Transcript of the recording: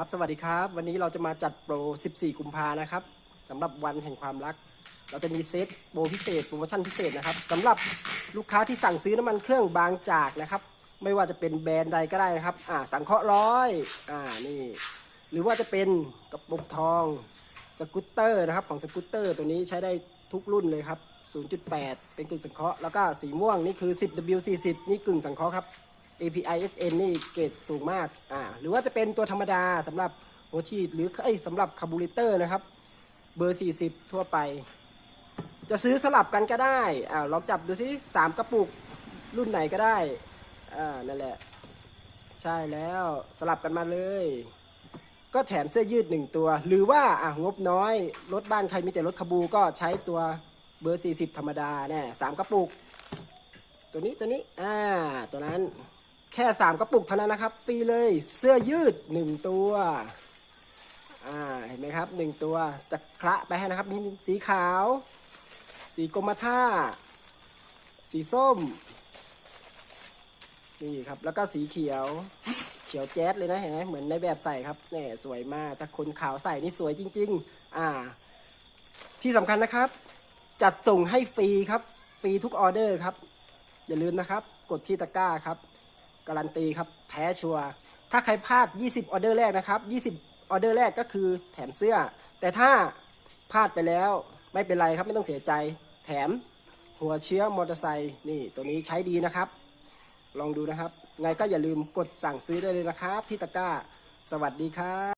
ครับสวัสดีครับ วันนี้เราจะมาจัดโปร 14 กุมภานะครับสำหรับวันแห่งความรัก เราจะมีเซตโปรพิเศษโปรโมชั่นพิเศษนะครับสำหรับลูกค้าที่สั่งซื้อน้ำมันเครื่องบางจากนะครับ ไม่ว่าจะเป็นแบรนด์ใดก็ได้นะครับ อ่า สังเคราะห์ร้อยอ่านี่ หรือว่าจะเป็นกระปุกทองสกูตเตอร์นะครับของสกูตเตอร์ตัวนี้ใช้ได้ทุกรุ่นเลยครับ 0.8 เป็นกึ่งสังเคราะห์แล้วก็สีม่วงนี่คือ 10W40 นี่กึ่งสังเคราะห์ครับ API SN นี่เกรดสูงมากอ่าหรือว่าจะเป็นตัวธรรมดาสำหรับหัวฉีดหรือเอ้ยสำหรับคาร์บูเรเตอร์นะครับ เบอร์ 40 ทั่วไป จะซื้อสลับกันก็ได้อ่าลองจับดูที่สามกระปุกรุ่นไหนก็ได้อ่านั่นแหละ ใช่แล้วสลับกันมาเลย ก็แถมเสื้อยืดหนึ่งตัว หรือว่าอะงบน้อยรถบ้านใครมีแต่รถขบูก็ใช้ตัวเบอร์ 40 ธรรมดาแน่สามกระปุก ตัวนี้ตัวนี้อ่าตัวนั้น แค่สามกระปุกเท่านั้นนะครับฟรีเลยเสื้อยืดหนึ่งตัวอ่าเห็นไหมครับหนึ่งตัวจะคละไปให้นะครับมีสีขาว สีกรมท่า สีส้มนี่ครับแล้วก็สีเขียวเขียวแจ๊ดเลยนะเห็นไหมเหมือนในแบบใส่ครับเนี่ยสวยมากถ้าคนขาวใส่นี่สวยจริง ๆ อ่า ที่สำคัญนะครับ จัดส่งให้ฟรีครับฟรีทุกออเดอร์ครับ อย่าลืมนะครับ กดที่ตะกร้าครับ การันตีครับแท้ชัวร์ถ้าใครพลาด 20 ออเดอร์แรกนะครับ 20 ออเดอร์แรกก็คือแถมเสื้อ แต่ถ้าพลาดไปแล้วไม่เป็นไรครับไม่ต้องเสียใจ แถมหัวเชื้อมอเตอร์ไซค์นี่ตัวนี้ใช้ดีนะครับ ลองดูนะครับ ไงก็อย่าลืมกดสั่งซื้อได้เลยนะครับ ที่ตะกร้า สวัสดีครับ